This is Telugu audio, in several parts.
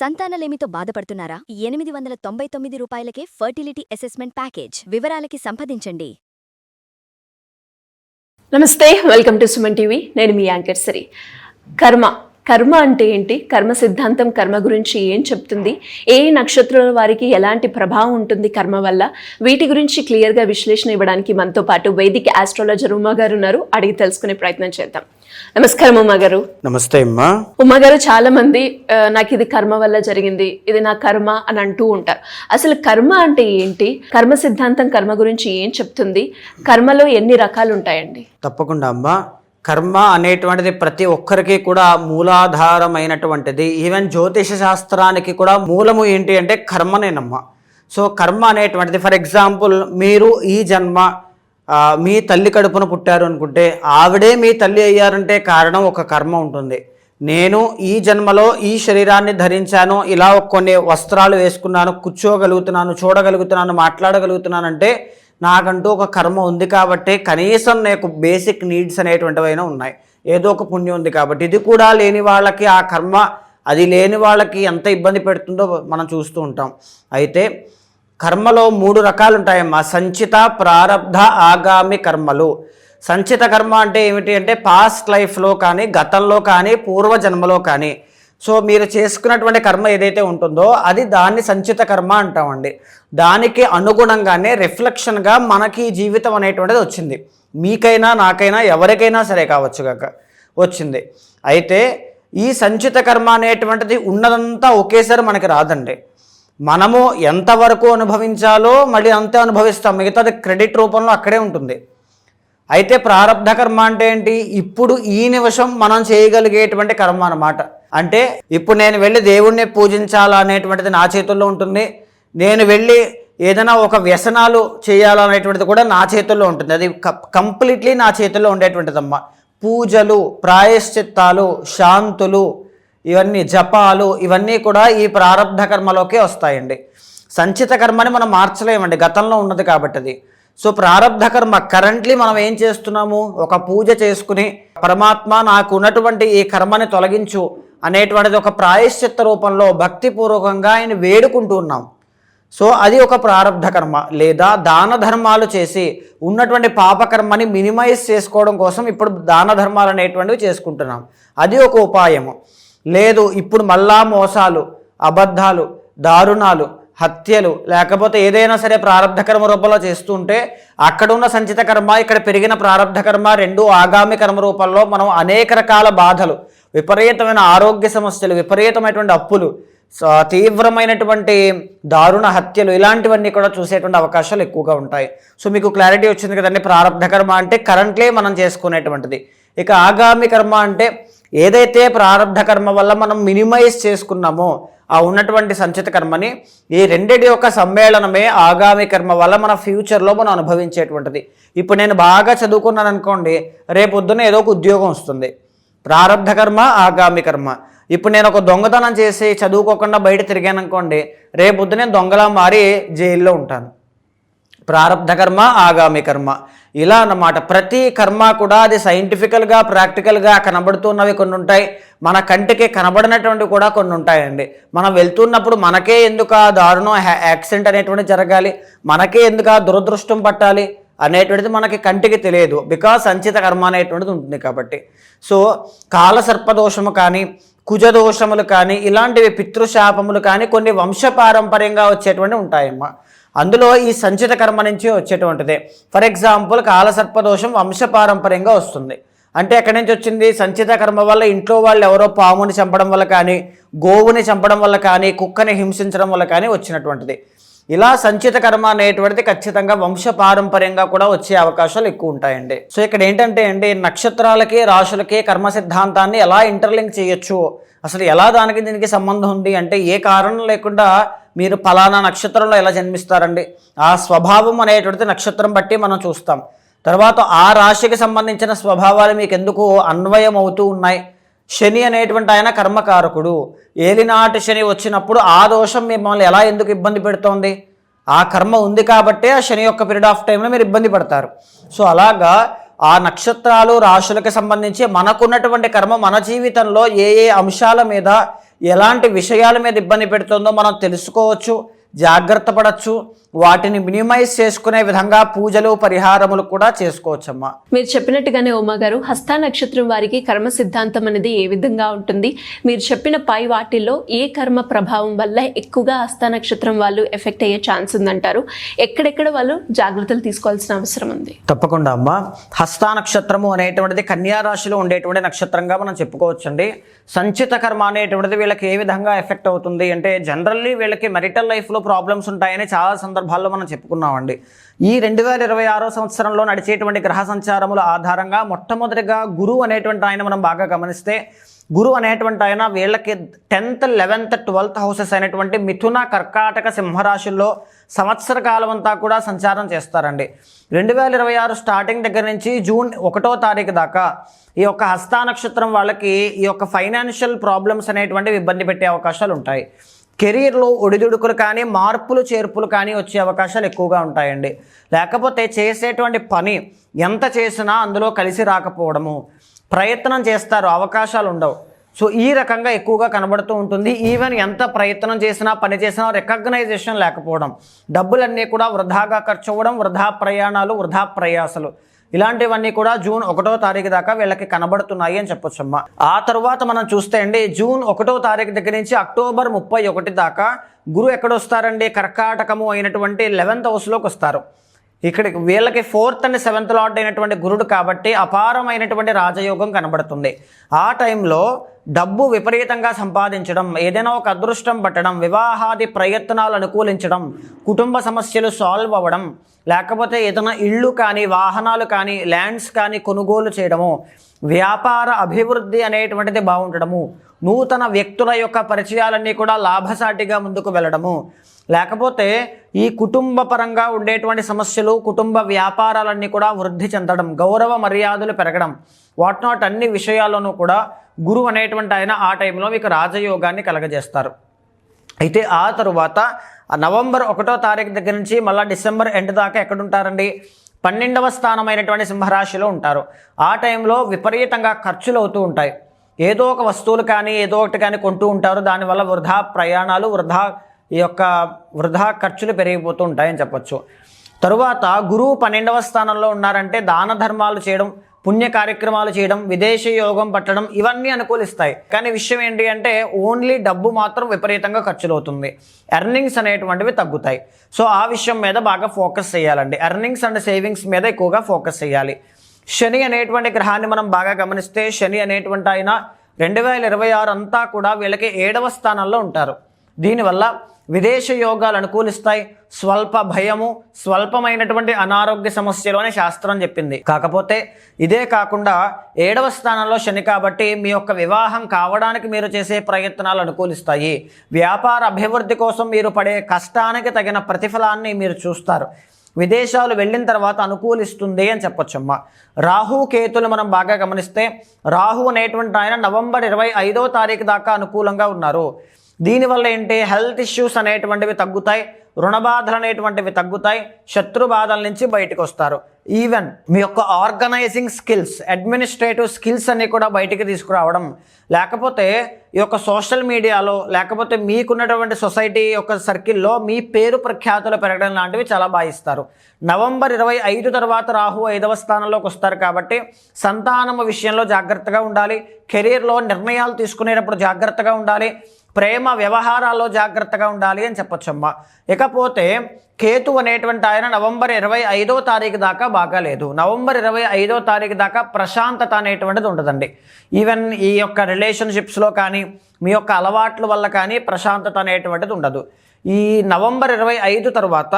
సంతానలేమితో బాధపడుతున్నారా? ఎనిమిది వందల తొంభై తొమ్మిది రూపాయలకే ఫర్టిలిటీ అసెస్మెంట్ ప్యాకేజ్ వివరాలకి సంప్రదించండి. నమస్తే వెల్కమ్ టు సుమన్ టీవీ. నేను మీ యాంకర్ సరి. కర్మ కర్మ అంటే ఏంటి? కర్మ సిద్ధాంతం కర్మ గురించి ఏం చెప్తుంది? ఏ నక్షత్రాల వారికి ఎలాంటి ప్రభావం ఉంటుంది కర్మ వల్ల? వీటి గురించి క్లియర్గా విశ్లేషణ ఇవ్వడానికి మనతో పాటు వైదిక ఆస్ట్రాలజర్ ఉమా గారు ఉన్నారు. అడిగి తెలుసుకునే ప్రయత్నం చేద్దాం. నమస్కారం ఉమా గారు. నమస్తే అమ్మా. ఉమా గారు చాలా మంది నాకు ఇది కర్మ వల్ల జరిగింది ఇది నా కర్మ అని అంటూ ఉంటారు. అసలు కర్మ అంటే ఏంటి? కర్మ సిద్ధాంతం కర్మ గురించి ఏం చెప్తుంది? కర్మలో ఎన్ని రకాలు ఉంటాయండి? తప్పకుండా అమ్మా. కర్మ అనేటువంటిది ప్రతి ఒక్కరికి కూడా మూలాధారమైనటువంటిది. ఈవెన్ జ్యోతిష శాస్త్రానికి కూడా మూలము ఏంటి అంటే కర్మనేనమ్మా సో కర్మ అనేటువంటిది ఫర్ ఎగ్జాంపుల్ మీరు ఈ జన్మ మీ తల్లి కడుపున పుట్టారు అనుకుంటే ఆవిడే మీ తల్లి అయ్యారంటే కారణం ఒక కర్మ ఉంటుంది. నేను ఈ జన్మలో ఈ శరీరాన్ని ధరించాను ఇలా కొన్ని వస్త్రాలు వేసుకున్నాను కూర్చోగలుగుతున్నాను చూడగలుగుతున్నాను మాట్లాడగలుగుతున్నాను అంటే నాకంటూ ఒక కర్మ ఉంది కాబట్టి కనీసం నాకు బేసిక్ నీడ్స్ అనేటువంటివైనా ఉన్నాయి. ఏదో ఒక పుణ్యం ఉంది కాబట్టి ఇది కూడా లేని వాళ్ళకి ఆ కర్మ అది లేని వాళ్ళకి ఎంత ఇబ్బంది పెడుతుందో మనం చూస్తూ ఉంటాం. అయితే కర్మలో మూడు రకాలు ఉంటాయమ్మా సంచిత ప్రారబ్ధ ఆగామి కర్మలు. సంచిత కర్మ అంటే ఏమిటి అంటే పాస్ట్ లైఫ్లో కానీ గతంలో కానీ పూర్వజన్మలో కానీ. సో మీరు చేసుకున్నటువంటి కర్మ ఏదైతే ఉంటుందో అది దాన్ని సంచిత కర్మ అంటామండి. దానికి అనుగుణంగానే రిఫ్లెక్షన్గా మనకి జీవితం అనేటువంటిది వచ్చింది. మీకైనా నాకైనా ఎవరికైనా సరే కావచ్చు కాక వచ్చింది. అయితే ఈ సంచిత కర్మ అనేటువంటిది ఉన్నదంతా ఒకేసారి మనకి రాదండి. మనము ఎంతవరకు అనుభవించాలో మళ్ళీ అంతే అనుభవిస్తాం. మిగతాది క్రెడిట్ రూపంలో అక్కడే ఉంటుంది. అయితే ప్రారంధ కర్మ అంటే ఏంటి? ఇప్పుడు ఈ నిమిషం మనం చేయగలిగేటువంటి కర్మ అన్నమాట. అంటే ఇప్పుడు నేను వెళ్ళి దేవుణ్ణి పూజించాలా అనేటువంటిది నా చేతుల్లో ఉంటుంది. నేను వెళ్ళి ఏదైనా ఒక వ్యసనాలు చేయాలనేటువంటిది కూడా నా చేతుల్లో ఉంటుంది. అది కంప్లీట్లీ నా చేతుల్లో ఉండేటువంటిదమ్మా. పూజలు ప్రాయశ్చిత్తాలు శాంతులు ఇవన్నీ జపాలు ఇవన్నీ కూడా ఈ ప్రారంధ కర్మలోకే వస్తాయండి. సంచిత కర్మని మనం మార్చలేమండి. గతంలో ఉన్నది కాబట్టి అది. సో ప్రారంధ కర్మ కరెంట్లీ మనం ఏం చేస్తున్నాము? ఒక పూజ చేసుకుని పరమాత్మ నాకు ఉన్నటువంటి ఈ కర్మని తొలగించు అనేటువంటిది ఒక ప్రాయశ్చిత్త రూపంలో భక్తిపూర్వకంగా ఆయన వేడుకుంటూ ఉన్నాం. సో అది ఒక ప్రారంధ కర్మ లేదా దాన ధర్మాలు చేసి ఉన్నటువంటి పాపకర్మని మినిమైజ్ చేసుకోవడం కోసం ఇప్పుడు దాన ధర్మాలు అనేటువంటివి చేసుకుంటున్నాం. అది ఒక ఉపాయము. లేదు ఇప్పుడు మళ్ళా మోసాలు అబద్ధాలు దారుణాలు హత్యలు లేకపోతే ఏదైనా సరే ప్రారంధ కర్మ రూపంలో చేస్తుంటే అక్కడ ఉన్న సంచిత కర్మ ఇక్కడ పెరిగిన ప్రారంధ కర్మ రెండు ఆగామి కర్మ రూపంలో మనం అనేక రకాల బాధలు విపరీతమైన ఆరోగ్య సమస్యలు విపరీతమైనటువంటి అప్పులు తీవ్రమైనటువంటి దారుణ హత్యలు ఇలాంటివన్నీ కూడా చూసేటువంటి అవకాశాలు ఎక్కువగా ఉంటాయి. సో మీకు క్లారిటీ వచ్చింది కదండి ప్రారంధ కర్మ అంటే కరెంట్లీ మనం చేసుకునేటువంటిది. ఇక ఆగామి కర్మ అంటే ఏదైతే ప్రారంధ కర్మ వల్ల మనం మినిమైజ్ చేసుకున్నామో ఆ ఉన్నటువంటి సంచిత కర్మని ఈ రెండిటి యొక్క సమ్మేళనమే ఆగామి కర్మ వల్ల మన ఫ్యూచర్లో మనం అనుభవించేటువంటిది. ఇప్పుడు నేను బాగా చదువుకున్నాను అనుకోండి రేపొద్దున ఏదో ఒక ఉద్యోగం వస్తుంది. ప్రారంధ కర్మ ఆగామి కర్మ. ఇప్పుడు నేను ఒక దొంగతనం చేసి చదువుకోకుండా బయట తిరిగాను అనుకోండి రేపొద్దు నేను దొంగలా మారి జైల్లో ఉంటాను. ప్రారంధ కర్మ ఆగామి కర్మ. ఇలా అన్నమాట. ప్రతి కర్మ కూడా అది సైంటిఫికల్గా ప్రాక్టికల్గా కనబడుతున్నవి కొన్ని ఉంటాయి మన కంటికి కనబడినటువంటివి కూడా కొన్ని ఉంటాయండి మనం వెళ్తున్నప్పుడు మనకే ఎందుకు ఆ దారుణం యాక్సిడెంట్ అనేటువంటిది జరగాలి? మనకే ఎందుకు ఆ దురదృష్టం పట్టాలి? అనేటువంటిది మనకి కంటికి తెలియదు. బికాస్ సంచిత కర్మ అనేటువంటిది ఉంటుంది కాబట్టి. సో కాల సర్పదోషము కానీ కుజదోషములు కానీ ఇలాంటివి పితృశాపములు కానీ కొన్ని వంశపారంపర్యంగా వచ్చేటువంటి ఉంటాయమ్మా. అందులో ఈ సంచిత కర్మ నుంచి వచ్చేటువంటిదే. ఫర్ ఎగ్జాంపుల్ కాలసర్పదోషం వంశపారంపర్యంగా వస్తుంది. అంటే ఎక్కడి నుంచి వచ్చింది? సంచిత కర్మ వల్ల ఇంట్లో వాళ్ళు ఎవరో పాముని చంపడం వల్ల కానీ గోవుని చంపడం వల్ల కానీ కుక్కని హింసించడం వల్ల కానీ వచ్చినటువంటిది. ఇలా సంచిత కర్మ అనేటువంటిది ఖచ్చితంగా వంశ పారంపర్యంగా కూడా వచ్చే అవకాశాలు ఎక్కువ ఉంటాయండి. సో ఇక్కడ ఏంటంటే అండి నక్షత్రాలకి రాశులకి కర్మ సిద్ధాంతాన్ని ఎలా ఇంటర్లింక్ చేయొచ్చు? అసలు ఎలా దానికి దీనికి సంబంధం ఉంది? అంటే ఏ కారణం లేకుండా మీరు ఫలానా నక్షత్రంలో ఎలా జన్మిస్తారండి? ఆ స్వభావం అనేటువంటిది నక్షత్రం బట్టి మనం చూస్తాం. తర్వాత ఆ రాశికి సంబంధించిన స్వభావాలు మీకు ఎందుకు అన్వయం అవుతూ ఉన్నాయి? శని అనేటువంటి ఆయన కర్మకారకుడు. ఏలినాటి శని వచ్చినప్పుడు ఆ దోషం మిమ్మల్ని ఎలా ఎందుకు ఇబ్బంది పెడుతోంది? ఆ కర్మ ఉంది కాబట్టే ఆ శని యొక్క పీరియడ్ ఆఫ్ టైంలో మీరు ఇబ్బంది పడతారు. సో అలాగా ఆ నక్షత్రాలు రాశులకు సంబంధించి మనకున్నటువంటి కర్మ మన జీవితంలో ఏ ఏ అంశాల మీద ఎలాంటి విషయాల మీద ఇబ్బంది పెడుతుందో మనం తెలుసుకోవచ్చు. జాగ్రత్త పడచ్చు. వాటిని మినిమైజ్ చేసుకునే విధంగా పూజలు పరిహారములు కూడా చేసుకోవచ్చమ్మా. మీరు చెప్పినట్టుగానే ఉమా గారు హస్త నక్షత్రం వారికి కర్మ సిద్ధాంతం అనేది ఏ విధంగా ఉంటుంది? మీరు చెప్పిన పై వాటిల్లో ఏ కర్మ ప్రభావం వల్ల ఎక్కువగా హస్త నక్షత్రం వాళ్ళు ఎఫెక్ట్ అయ్యే ఛాన్స్ ఉందంటారు? ఎక్కడెక్కడ వాళ్ళు జాగ్రత్తలు తీసుకోవాల్సిన అవసరం ఉంది? తప్పకుండా అమ్మ. హస్తా నక్షత్రము అనేటువంటిది కన్యా రాశిలో ఉండేటువంటి నక్షత్రంగా మనం చెప్పుకోవచ్చండి. సంచిత కర్మ అనేటువంటిది వీళ్ళకి ఏ విధంగా ఎఫెక్ట్ అవుతుంది అంటే జనరల్లీ వీళ్ళకి మెరిటల్ లైఫ్లో ప్రాబ్లమ్స్ ఉంటాయని చాలా సందర్భాల్లో మనం చెప్పుకున్నామండి. ఈ రెండు వేల ఇరవై ఆరో సంవత్సరంలో నడిచేటువంటి గ్రహ సంచారముల ఆధారంగా మొట్టమొదటిగా గురువు అనేటువంటి ఆయన మనం బాగా గమనిస్తే గురువు అనేటువంటి ఆయన వీళ్ళకి టెన్త్ లెవెన్త్ ట్వెల్త్ హౌసెస్ అయినటువంటి మిథున కర్కాటక సింహరాశుల్లో సంవత్సర కాలం అంతా కూడా సంచారం చేస్తారండి. రెండు వేల ఇరవై ఆరు స్టార్టింగ్ దగ్గర నుంచి జూన్ ఒకటో తారీఖు దాకా ఈ యొక్క హస్తా నక్షత్రం వాళ్ళకి ఈ యొక్క ఫైనాన్షియల్ ప్రాబ్లమ్స్ అనేటువంటివి ఇబ్బంది పెట్టే అవకాశాలు ఉంటాయి. కెరీర్లో ఒడిదుడుకులు కానీ మార్పులు చేర్పులు కానీ వచ్చే అవకాశాలు ఎక్కువగా ఉంటాయండి. లేకపోతే చేసేటువంటి పని ఎంత చేసినా అందులో కలిసి రాకపోవడము ప్రయత్నం చేస్తారు అవకాశాలు ఉండవు. సో ఈ రకంగా ఎక్కువగా కనబడుతూ ఉంటుంది. ఈవెన్ ఎంత ప్రయత్నం చేసినా పని చేసినా రికగ్నైజేషన్ లేకపోవడం డబ్బులన్నీ కూడా వృధాగా ఖర్చు అవ్వడం వృధా ప్రయాణాలు వృధా ప్రయాసలు. ఇలాంటివన్నీ కూడా జూన్ ఒకటో తారీఖు దాకా వీళ్ళకి కనబడుతున్నాయి అని చెప్పొచ్చమ్మా ఆ తర్వాత మనం చూస్తే అండి జూన్ ఒకటో తారీఖు దగ్గర నుంచి అక్టోబర్ ముప్పై ఒకటి దాకా గురు ఎక్కడ వస్తారండి కర్కాటకము అయినటువంటి లెవెన్త్ హౌస్లోకి వస్తారు. ఇక్కడికి వీళ్ళకి ఫోర్త్ అండ్ సెవెంత్ లార్డ్ అయినటువంటి గురుడు కాబట్టి అపారమైనటువంటి రాజయోగం కనబడుతుంది. ఆ టైంలో డబ్బు విపరీతంగా సంపాదించడం ఏదైనా ఒక అదృష్టం పట్టడం వివాహాది ప్రయత్నాలు అనుకూలించడం కుటుంబ సమస్యలు సాల్వ్ అవ్వడం లేకపోతే ఏదైనా ఇళ్ళు కానీ వాహనాలు కానీ ల్యాండ్స్ కానీ కొనుగోలు చేయడము వ్యాపార అభివృద్ధి అనేటువంటిది బాగుండడము నూతన వ్యక్తుల యొక్క పరిచయాలన్నీ కూడా లాభసాటిగా ముందుకు వెళ్ళడము లేకపోతే ఈ కుటుంబ పరంగా ఉండేటువంటి సమస్యలు కుటుంబ వ్యాపారాలన్నీ కూడా వృద్ధి చెందడం గౌరవ మర్యాదలు పెరగడం వాట్ నాట్ అన్ని విషయాల్లోనూ కూడా గురువు అనేటువంటి ఆయన ఆ టైంలో మీకు రాజయోగాన్ని కలగజేస్తారు. అయితే ఆ తరువాత నవంబర్ ఒకటో తారీఖు దగ్గర నుంచి మళ్ళీ డిసెంబర్ ఎండ్ దాకా ఎక్కడుంటారండి? పన్నెండవ స్థానమైనటువంటి సింహరాశిలో ఉంటారు. ఆ టైంలో విపరీతంగా ఖర్చులు అవుతూ ఉంటాయి. ఏదో ఒక వస్తువులు కానీ ఏదో ఒకటి కానీ కొంటూ ఉంటారు. దానివల్ల వృధా ప్రయాణాలు వృధా ఈ యొక్క వృధా ఖర్చులు పెరిగిపోతూ ఉంటాయని చెప్పొచ్చు. తరువాత గురువు పన్నెండవ స్థానంలో ఉన్నారంటే దాన ధర్మాలు చేయడం పుణ్య కార్యక్రమాలు చేయడం విదేశీ యోగం పట్టడం ఇవన్నీ అనుకూలిస్తాయి. కానీ విషయం ఏంటి అంటే ఓన్లీ డబ్బు మాత్రం విపరీతంగా ఖర్చులు అవుతుంది ఎర్నింగ్స్ అనేటువంటివి తగ్గుతాయి. సో ఆ విషయం మీద బాగా ఫోకస్ చేయాలండి. ఎర్నింగ్స్ అండ్ సేవింగ్స్ మీద ఎక్కువగా ఫోకస్ చేయాలి. శని అనేటువంటి గ్రహాన్ని మనం బాగా గమనిస్తే శని అనేటువంటి ఆయన రెండు వేల ఇరవై ఆరు అంతా కూడా వీళ్ళకి ఏడవ స్థానంలో ఉంటారు. దీనివల్ల విదేశ యోగాలు అనుకూలిస్తాయి. స్వల్ప భయము స్వల్పమైనటువంటి అనారోగ్య సమస్యలు అని శాస్త్రం చెప్పింది. కాకపోతే ఇదే కాకుండా ఏడవ స్థానంలో శని కాబట్టి మీ యొక్క వివాహం కావడానికి మీరు చేసే ప్రయత్నాలు అనుకూలిస్తాయి. వ్యాపార అభివృద్ధి కోసం మీరు పడే కష్టానికి తగిన ప్రతిఫలాన్ని మీరు చూస్తారు. విదేశాలు వెళ్ళిన తర్వాత అనుకూలిస్తుంది అని చెప్పొచ్చమ్మా. రాహు కేతులు మనం బాగా గమనిస్తే రాహు అనేటువంటి ఆయన నవంబర్ ఇరవై ఐదో తారీఖు దాకా అనుకూలంగా ఉన్నారు. దీనివల్ల ఏంటి హెల్త్ ఇష్యూస్ అనేటువంటివి తగ్గుతాయి రుణ బాధలు అనేటువంటివి తగ్గుతాయి శత్రు బాధల నుంచి బయటకు వస్తారు ఈవెన్ మీ యొక్క ఆర్గనైజింగ్ స్కిల్స్ అడ్మినిస్ట్రేటివ్ స్కిల్స్ అన్ని కూడా బయటికి తీసుకురావడం లేకపోతే ఈ యొక్క సోషల్ మీడియాలో లేకపోతే మీకున్నటువంటి సొసైటీ యొక్క సర్కిల్లో మీ పేరు ప్రఖ్యాతులు పెరగడం లాంటివి చాలా భావిస్తారు నవంబర్ ఇరవై ఐదు తర్వాత రాహు ఐదవ స్థానంలోకి వస్తారు కాబట్టి సంతానము విషయంలో జాగ్రత్తగా ఉండాలి కెరీర్లో నిర్ణయాలు తీసుకునేటప్పుడు జాగ్రత్తగా ఉండాలి ప్రేమ వ్యవహారాల్లో జాగ్రత్తగా ఉండాలి అని చెప్పొచ్చమ్మా. ఇకపోతే కేతు అనేటువంటి ఆయన నవంబర్ ఇరవై ఐదో తారీఖు దాకా బాగాలేదు. నవంబర్ ఇరవై ఐదో తారీఖు దాకా ప్రశాంతత అనేటువంటిది ఉండదండి. ఈవెన్ ఈ యొక్క రిలేషన్షిప్స్లో కానీ మీ యొక్క అలవాట్ల వల్ల కానీ ప్రశాంతత అనేటువంటిది ఉండదు. ఈ నవంబర్ ఇరవై ఐదు తర్వాత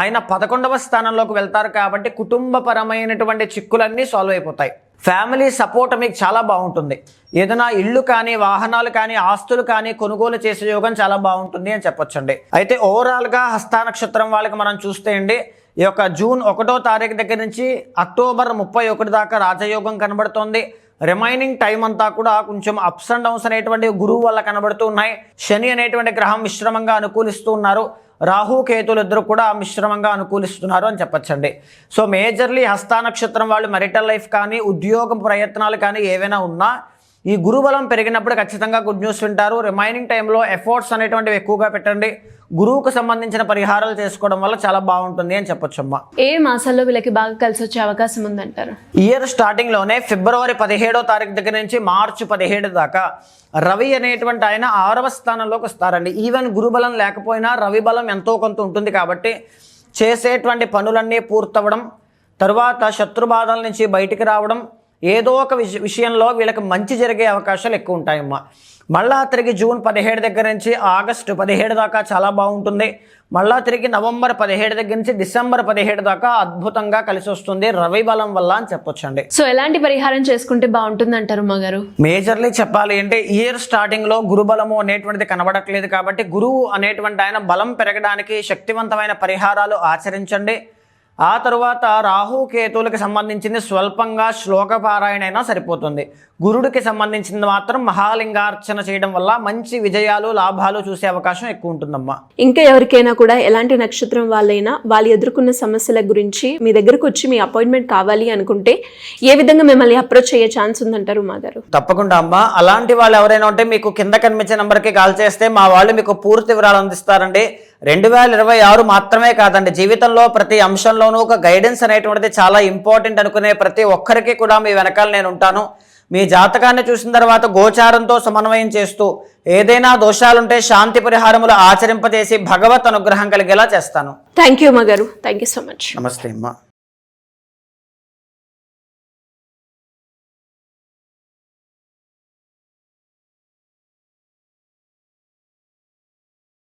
ఆయన పదకొండవ స్థానంలోకి వెళ్తారు కాబట్టి కుటుంబపరమైనటువంటి చిక్కులన్నీ సాల్వ్ అయిపోతాయి. ఫ్యామిలీ సపోర్ట్ మీకు చాలా బాగుంటుంది. ఏదైనా ఇల్లు కానీ వాహనాలు కానీ ఆస్తులు కానీ కొనుగోలు చేసే యోగం చాలా బాగుంటుంది అని చెప్పొచ్చండి. అయితే ఓవరాల్గా హస్తా నక్షత్రం వాళ్ళకి మనం చూస్తే అండి ఈ యొక్క జూన్ ఒకటో తారీఖు దగ్గర నుంచి అక్టోబర్ ముప్పై ఒకటి దాకా రాజయోగం కనబడుతోంది. రిమైనింగ్ టైం అంతా కూడా కొంచెం అప్స్ అండ్ డౌన్స్ అనేటువంటి గురువు వల్ల కనబడుతూ ఉన్నాయి. శని అనేటువంటి గ్రహం మిశ్రమంగా అనుకూలిస్తూ ఉన్నారు. రాహు కేతులు ఇద్దరు కూడా మిశ్రమంగా అనుకూలిస్తున్నారు అని చెప్పచ్చండి. సో మేజర్లీ హస్తా నక్షత్రం వాళ్ళు మెరిటల్ లైఫ్ కానీ ఉద్యోగ ప్రయత్నాలు కానీ ఏవైనా ఉన్నా ఈ గురుబలం పెరిగినప్పుడు ఖచ్చితంగా గుడ్ న్యూస్ వింటారు. రిమైనింగ్ టైంలో ఎఫర్ట్స్ అనేటువంటివి ఎక్కువగా పెట్టండి. గురువుకు సంబంధించిన పరిహారాలు చేసుకోవడం వల్ల చాలా బాగుంటుంది అని చెప్పొచ్చమ్మా ఏ మాసాల్లో వీళ్ళకి బాగా కలిసి వచ్చే అవకాశం ఉందంటారు? ఇయర్ స్టార్టింగ్లోనే ఫిబ్రవరి పదిహేడో తారీఖు దగ్గర నుంచి మార్చి పదిహేడు దాకా రవి అనేటువంటి ఆయన ఆరవ స్థానంలోకి వస్తారండి. ఈవెన్ గురుబలం లేకపోయినా రవి బలం ఎంతో కొంత ఉంటుంది కాబట్టి చేసేటువంటి పనులన్నీ పూర్తవడం తరువాత శత్రుబాధల నుంచి బయటికి రావడం ఏదో ఒక విష- విషయంలో వీళ్ళకి మంచి జరిగే అవకాశాలు ఎక్కువ ఉంటాయమ్మా మళ్ళా తిరిగి జూన్ పదిహేడు దగ్గర నుంచి ఆగస్టు పదిహేడు దాకా చాలా బాగుంటుంది మళ్ళా తిరిగి నవంబర్ పదిహేడు దగ్గర నుంచి డిసెంబర్ పదిహేడు దాకా అద్భుతంగా కలిసి వస్తుంది రవి బలం వల్ల అని చెప్పొచ్చండి. సో ఎలాంటి పరిహారం చేసుకుంటే బాగుంటుంది అంటారు గారు? మేజర్లీ చెప్పాలి అంటే ఇయర్ స్టార్టింగ్లో గురుబలము అనేటువంటిది కనబడట్లేదు కాబట్టి గురువు అనేటువంటి ఆయన బలం పెరగడానికి శక్తివంతమైన పరిహారాలు ఆచరించండి. ఆ తరువాత రాహు కేతువులకి సంబంధించింది స్వల్పంగా శ్లోక పారాయణ అయినా సరిపోతుంది. గురుడికి సంబంధించింది మాత్రం మహాలింగార్చన చేయడం వల్ల మంచి విజయాలు లాభాలు చూసే అవకాశం ఎక్కువ ఉంటుందమ్మా. ఇంకా ఎవరికైనా కూడా ఎలాంటి నక్షత్రం వాళ్ళైనా వాళ్ళు ఎదుర్కొన్న సమస్యల గురించి మీ దగ్గరకు వచ్చి మీ అపాయింట్మెంట్ కావాలి అనుకుంటే ఏ విధంగా మిమ్మల్ని అప్రోచ్ అయ్యే ఛాన్స్ ఉందంటారు మా గారు? తప్పకుండా అమ్మా. అలాంటి వాళ్ళు ఎవరైనా ఉంటే మీకు కింద కనిపించే నెంబర్కి కాల్ చేస్తే మా వాళ్ళు మీకు పూర్తి వివరాలు అందిస్తారండి. రెండు వేల ఇరవై ఆరు మాత్రమే కాదండి. జీవితంలో ప్రతి అంశంలోనూ ఒక గైడెన్స్ అనేటువంటిది చాలా ఇంపార్టెంట్ అనుకునే ప్రతి ఒక్కరికి కూడా మీ వెనకాల నేను ఉంటాను. మీ జాతకాన్ని చూసిన తర్వాత గోచారంతో సమన్వయం చేస్తూ ఏదైనా దోషాలుంటే శాంతి పరిహారములు ఆచరింపజేసి భగవత్ అనుగ్రహం కలిగేలా చేస్తాను. థ్యాంక్ యూ మా గారు థ్యాంక్ యూ సో మచ్ నమస్తే అమ్మా.